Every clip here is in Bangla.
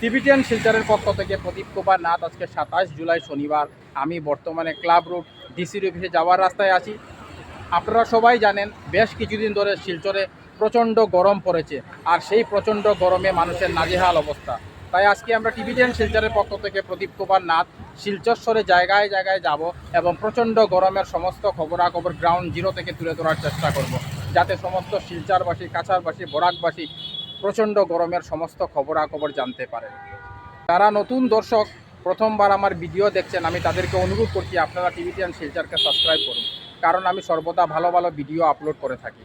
টিবিটিয়ান শিলচরের পক্ষ থেকে প্রদীপ কুমার নাথ আজকে সাতাশ জুলাই শনিবার। আমি বর্তমানে ক্লাব রোড ডিসির অফিসে যাওয়ার রাস্তায় আছি। আপনারা সবাই জানেন, বেশ কিছুদিন ধরে শিলচরে প্রচণ্ড গরম পড়েছে আর সেই প্রচণ্ড গরমে মানুষের নাজেহাল অবস্থা। তাই আজকে আমরা টিবিটিয়ান শিলচরের পক্ষ থেকে প্রদীপ কুমার নাথ শিলচর জায়গায় জায়গায় যাব এবং প্রচণ্ড গরমের সমস্ত খবরাখবর গ্রাউন্ড জিরো থেকে তুলে ধরার চেষ্টা করব। যাতে সমস্ত শিলচারবাসী কাছারবাসী বরাকবাসী প্রচণ্ড গরমের সমস্ত খবরাখবর জানতে পারেন। যারা নতুন দর্শক, প্রথমবার আমার ভিডিও দেখছেন, আমি তাদেরকে অনুরোধ করছি আপনারা টিভিটিয়ান শিলচারকে সাবস্ক্রাইব করুন। কারণ আমি সর্বদা ভালো ভালো ভিডিও আপলোড করে থাকি।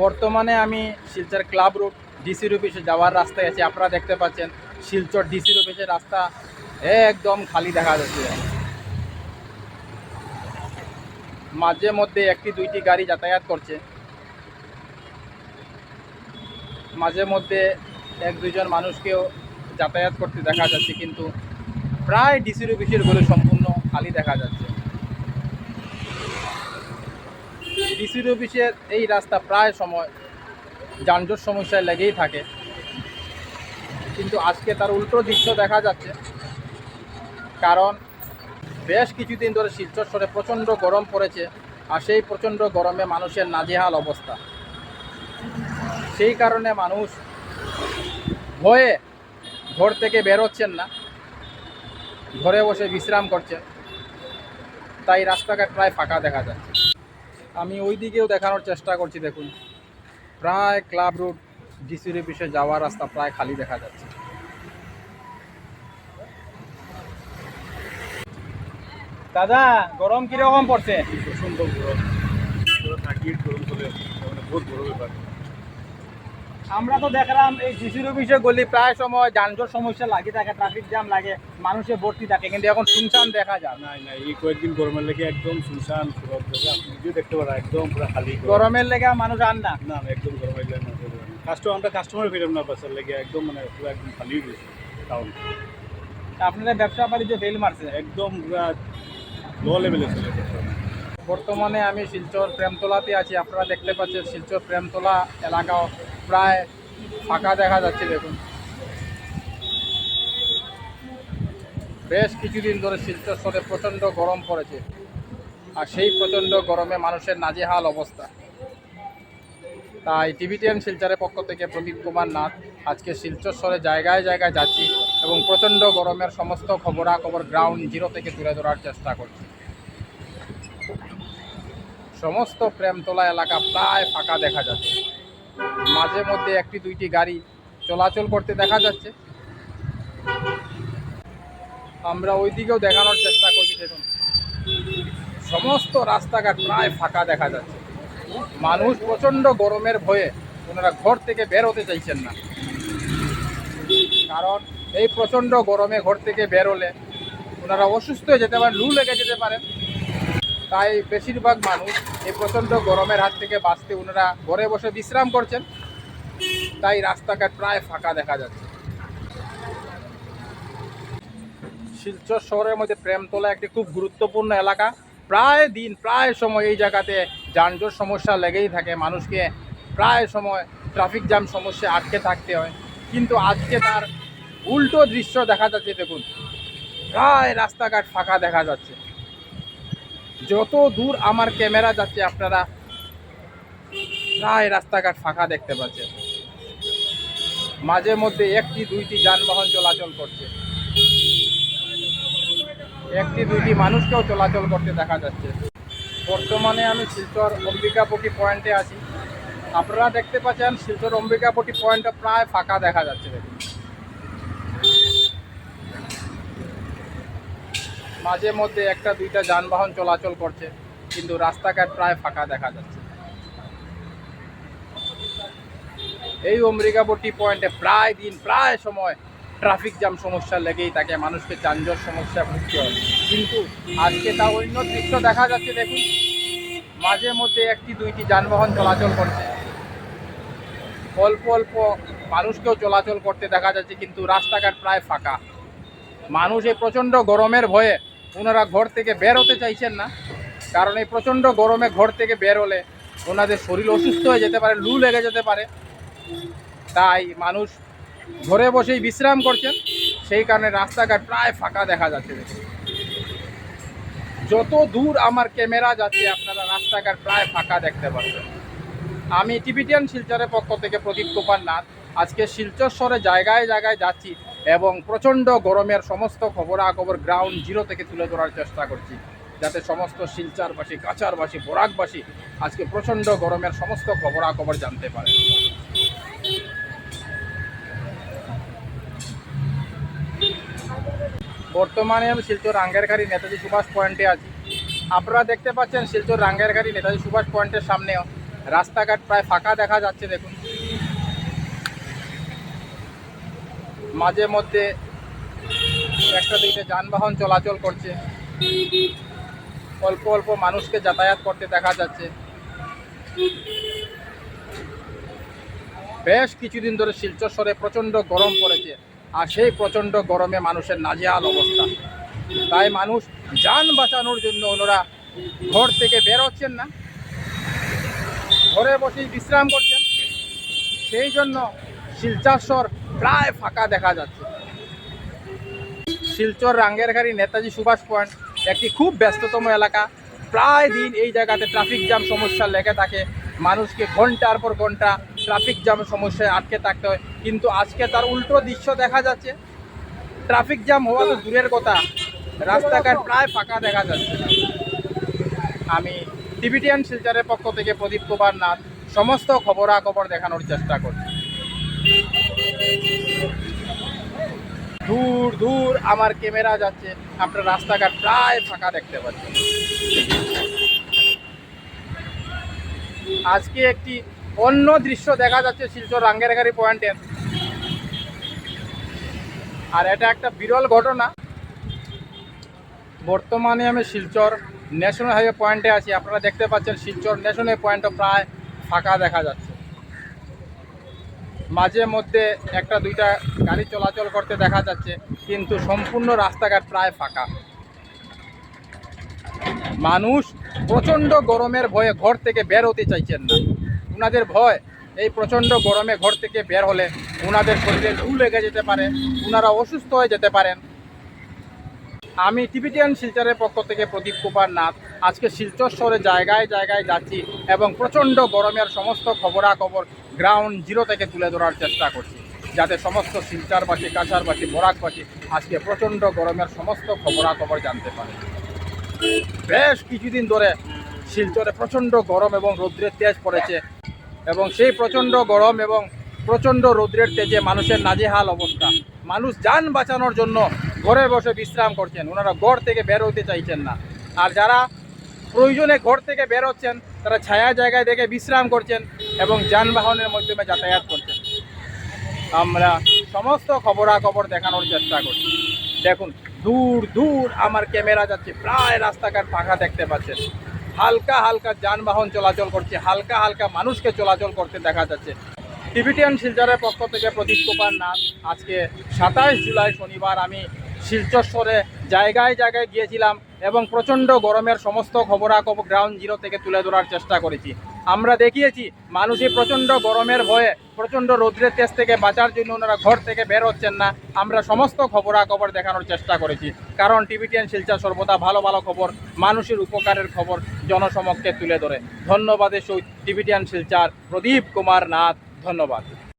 বর্তমানে আমি শিলচর ক্লাব রোড ডিসির অফিসে যাওয়ার রাস্তায় আছি। আপনারা দেখতে পাচ্ছেন, শিলচর ডিসির অফিসের রাস্তা একদম খালি দেখা যাচ্ছে। মাঝে মধ্যে একটি দুইটি গাড়ি যাতায়াত করছে। মাঝে মধ্যে এক দুইজন মানুষকেও যাতায়াত করতে দেখা যাচ্ছে, কিন্তু প্রায় ডিসির অফিসের গলি সম্পূর্ণ খালি দেখা যাচ্ছে। ডিসির অফিসের এই রাস্তা প্রায় সময় যানজট সমস্যায় লেগেই থাকে। কিন্তু আজকে তার উল্টো দৃশ্য দেখা যাচ্ছে। কারণ বেশ কিছুদিন ধরে শিলচর শহরে প্রচণ্ড গরম পড়েছে আর সেই প্রচণ্ড গরমে মানুষের নাজেহাল অবস্থা। সেই কারণে মানুষ ভয়ে ঘর থেকে বেরোচ্ছেন না। ঘরে বসে বিশ্রাম করছে তাই রাস্তাঘাট প্রায় ফাঁকা দেখা যাচ্ছে। আমি ওই দিকেও দেখানোর চেষ্টা করছি, দেখুন। প্রায় ক্লাব রোড ডিসির অফিসে যাওয়ার রাস্তা প্রায় খালি দেখা যাচ্ছে। দাদা, গরম কীরকম পড়ছে? সুন্দর গরম। গরম চলে মানে বহুত বড় আমরা তো দেখলাম এই ডিসির অফিসে গলি প্রায় সময় যানজট সমস্যা লাগে থাকে ট্রাফিক জ্যাম লাগে মানুষে ভর্তি থাকে কিন্তু এখন শুনশান দেখা যায় নাই নাই এই কয়েকদিন গরমের লেগে একদম শুনশান আপনি নিজেও দেখতে পারেন একদম পুরো খালি গরম। গরমের লেগে মানুষ আন না। না না একদম গরম হয়ে যায় কাস্টমার আমরা কাস্টমার পেলাম না বাসার লেগে একদম মানে পুরো একদম খালি হয়ে গেছে টাউন আপনাদের ব্যবসা বাণিজ্য ফেল মারছে? একদম পুরো লো লেভেলে চলে বর্তমানে আমি শিলচর প্রেমতলাতে আছি আপনারা দেখতে পাচ্ছেন শিলচর প্রেমতলা এলাকাও। প্রায় ফাঁকা দেখা যাচ্ছে দেখুন। বেশ কিছুদিন ধরে শিলচর শহরে প্রচণ্ড গরম পড়েছে। আর সেই প্রচণ্ড গরমে মানুষের নাজেহাল অবস্থা। তাই টিভিটিএন শিলচরের পক্ষ থেকে প্রদীপ কুমার নাথ আজকে শিলচর শহরে জায়গায় জায়গায় যাচ্ছি এবং প্রচণ্ড গরমের সমস্ত খবরাখবর গ্রাউন্ড জিরো থেকে তুলে ধরার চেষ্টা করছি। সমস্ত প্রেমতলা এলাকা প্রায় ফাঁকা দেখা যাচ্ছে। মাঝে মধ্যে একটি দুইটি গাড়ি চলাচল করতে দেখা যাচ্ছে। আমরা ওই দিকেও দেখানোর চেষ্টা করছি, দেখুন। সমস্ত রাস্তাঘাট প্রায় ফাঁকা দেখা যাচ্ছে। মানুষ প্রচণ্ড গরমের ভয়ে ওনারা ঘর থেকে বের হতে চাইছেন না। কারণ এই প্রচণ্ড গরমে ঘর থেকে বের হলে ওনারা অসুস্থ হয়ে যেতে পারেন, লু লেগে যেতে পারেন। তাই বেশিরভাগ মানুষ এই প্রচণ্ড গরমের হাত থেকে বাঁচতে ওনারা ঘরে বসে বিশ্রাম করছেন। তাই রাস্তাঘাট প্রায় ফাঁকা দেখা যাচ্ছে। শিলচর শহরের মধ্যে প্রেমতলা একটি খুব গুরুত্বপূর্ণ এলাকা। প্রায় দিন, প্রায় সময় এই জায়গাতে যানজট সমস্যা লেগেই থাকে। মানুষকে প্রায় সময় ট্রাফিক জ্যাম সমস্যা আটকে থাকতে হয়। কিন্তু আজকে তার উল্টো দৃশ্য দেখা যাচ্ছে, দেখুন। প্রায় রাস্তাঘাট ফাঁকা দেখা যাচ্ছে। যত দূর আমার ক্যামেরা যাচ্ছে, আপনারা প্রায় রাস্তাঘাট ফাঁকা দেখতে পাচ্ছেন। মাঝে মধ্যে একটি, দুইটি যানবাহন চলাচল করছে। একটি, দুইটি মানুষকেও চলাচল করতে দেখা যাচ্ছে। বর্তমানে আমি শিলচর অম্বিকাপটি পয়েন্টে আছি। আপনারা দেখতে পাচ্ছেন, শিলচর অম্বিকাপটি পয়েন্টটা প্রায় ফাঁকা দেখা যাচ্ছে। মাঝে মধ্যে একটা দুইটা যানবাহন চলাচল করছে, কিন্তু রাস্তাঘাট প্রায় ফাঁকা দেখা যাচ্ছে। এই অম্বিকাপট্টি পয়েন্টে প্রায় দিন, প্রায় সময় ট্রাফিক জ্যাম সমস্যা লেগেই থাকে, মানুষকে যানজট সমস্যা ভুগতে হয়। কিন্তু আজকে তা অন্য দৃশ্য দেখা যাচ্ছে, দেখুন। মাঝে মধ্যে একটি দুইটি যানবাহন চলাচল করছে। অল্প অল্প মানুষকেও চলাচল করতে দেখা যাচ্ছে, কিন্তু রাস্তাঘাট প্রায় ফাঁকা। মানুষ এই প্রচণ্ড গরমের ভয়ে ওনারা ঘর থেকে বের হতে চাইছেন না। কারণ এই প্রচণ্ড গরমে ঘর থেকে বের হলে ওনাদের শরীর অসুস্থ হয়ে যেতে পারে, লু লেগে যেতে পারে। তাই মানুষ ঘরে বসেই বিশ্রাম করছেন। সেই কারণে রাস্তাঘাট প্রায় ফাঁকা দেখা যাচ্ছে যত দূর আমার ক্যামেরা যাচ্ছে, আপনারা রাস্তাঘাট প্রায় ফাঁকা দেখতে পাচ্ছেন। আমি টিবিটিয়ান শিলচরের পক্ষ থেকে প্রদীপ কুমার নাথ আজকে শিলচর শহরে জায়গায় জায়গায় যাচ্ছি। এবং প্রচণ্ড গরমের সমস্ত খবরাখবর গ্রাউন্ড জিরো থেকে তুলে ধরার চেষ্টা করছি। যাতে সমস্ত শিলচারবাসী, কাছারবাসী, বরাকবাসী আজকে প্রচণ্ড গরমের সমস্ত খবরাখবর জানতে পারে। বর্তমানে আমি শিলচর রাঙ্গেরখাড়ি নেতাজি সুভাষ পয়েন্টে আছি। আপনারা দেখতে পাচ্ছেন শিলচর রাঙ্গেরখাড়ি নেতাজি সুভাষ পয়েন্টের সামনেও রাস্তাঘাট প্রায় ফাঁকা দেখা যাচ্ছে, দেখুন। মাঝে মধ্যে একটা দুইটা যানবাহন চলাচল করছে। অল্প অল্প মানুষকে যাতায়াত করতে দেখা যাচ্ছে। বেশ কিছুদিন ধরে শিলচর শহরে প্রচণ্ড গরম পড়েছে আর সেই প্রচণ্ড গরমে মানুষের নাজেহাল অবস্থা। তাই মানুষ যান বাঁচানোর জন্য ওনারা ঘর থেকে বের হচ্ছেন না। ঘরে বসেই বিশ্রাম করছেন। সেই জন্য শিলচর প্রায় ফাঁকা দেখা যাচ্ছে। শিলচর রাঙ্গেরঘাড়ি নেতাজি সুভাষ পয়েন্ট একটি খুব ব্যস্ততম এলাকা। প্রায় দিন এই জায়গাতে ট্রাফিক জ্যাম সমস্যা লেগে থাকে। মানুষকে ঘণ্টার পর ঘণ্টা ট্রাফিক জ্যাম সমস্যায় আটকে থাকতে হয়। কিন্তু আজকে তার উল্টো দৃশ্য দেখা যাচ্ছে। ট্রাফিক জ্যাম হওয়া তো দূরের কথা। রাস্তাঘাট প্রায় ফাঁকা দেখা যাচ্ছে। আমি টিভিটিয়ান শিলচরের পক্ষ থেকে প্রদীপ কুমার নাথ, সমস্ত খবরাখবর দেখানোর চেষ্টা করছি। দূর দূর আমার ক্যামেরা যাচ্ছে। আপনার রাস্তাঘাট প্রায় ফাঁকা দেখতে পাচ্ছেন আজকে একটি অন্য দৃশ্য দেখা যাচ্ছে শিলচর রাঙ্গেরগাড়ি পয়েন্টের আর এটা একটা বিরল ঘটনা। বর্তমানে আমি শিলচর ন্যাশনাল হাইওয়ে পয়েন্টে আছি। আপনারা দেখতে পাচ্ছেন শিলচর ন্যাশনাল পয়েন্টও প্রায় ফাঁকা দেখা যাচ্ছে। মাঝে মধ্যে একটা দুইটা গাড়ি চলাচল করতে দেখা যাচ্ছে, কিন্তু সম্পূর্ণ রাস্তাঘাট প্রায় ফাঁকা। মানুষ প্রচণ্ড গরমের ভয়ে ঘর থেকে বের হতে চাইছেন না। ওনাদের ভয়, এই প্রচণ্ড গরমে ঘর থেকে বের হলে ওনাদের শরীরে লু লেগে যেতে পারে ওনারা অসুস্থ হয়ে যেতে পারেন। আমি টিবিটিয়ান শিলচরের পক্ষ থেকে প্রদীপ কুমার নাথ। আজকে শিলচর শহরে জায়গায় জায়গায় যাচ্ছি এবং প্রচণ্ড গরমের সমস্ত খবরাখবর গ্রাউন্ড জিরো থেকে তুলে ধরার চেষ্টা করছি। যাতে সমস্ত শিলচারবাসী কাছারবাসী বরাকবাসী আজকে প্রচণ্ড গরমের সমস্ত খবরাখবর জানতে পারে। বেশ কিছুদিন ধরে শিলচরে প্রচণ্ড গরম এবং রৌদ্রের তেজ পড়েছে এবং সেই প্রচণ্ড গরম এবং প্রচণ্ড রৌদ্রের তেজে মানুষের নাজেহাল অবস্থা। মানুষ যান বাঁচানোর জন্য ঘরে বসে বিশ্রাম করছেন। ওনারা ঘর থেকে বের হতে চাইছেন না। আর যারা প্রয়োজনে ঘর থেকে বের হচ্ছেন, তারা ছায়া জায়গায় দেখে বিশ্রাম করছেন এবং যানবাহনের মাধ্যমে যাতায়াত করছেন। আমরা সমস্ত খবরাখবর দেখানোর চেষ্টা করছি। দেখুন, দূর দূর আমার ক্যামেরা যাচ্ছে, প্রায় রাস্তাঘাট ফাঁকা দেখতে পাচ্ছেন। হালকা হালকা যানবাহন চলাচল করছে, হালকা হালকা মানুষকে চলাচল করতে দেখা যাচ্ছে। টিভিটিয়ান শিলচরের পক্ষ থেকে প্রদীপ কুমার নাথ, আজকে সাতাশ জুলাই শনিবার আমি শিলচর জায়গায় জায়গায় গিয়েছিলাম এবং প্রচণ্ড গরমের সমস্ত খবরাখবর গ্রাউন্ড জিরো থেকে তুলে ধরার চেষ্টা করেছি। আমরা দেখিয়েছি, মানুষই প্রচণ্ড গরমের ভয়ে প্রচণ্ড রৌদ্রের তেজ থেকে বাঁচার জন্য ওনারা ঘর থেকে বের হচ্ছেন না। আমরা সমস্ত খবরাখবর দেখানোর চেষ্টা করেছি। কারণ টিভিটিয়ান শিলচর সর্বদা ভালো ভালো খবর, মানুষের উপকারের খবর জনসমক্ষে তুলে ধরে। ধন্যবাদের সহিত টিভিটিয়ান শিলচার, প্রদীপ কুমার নাথ, ধন্যবাদ।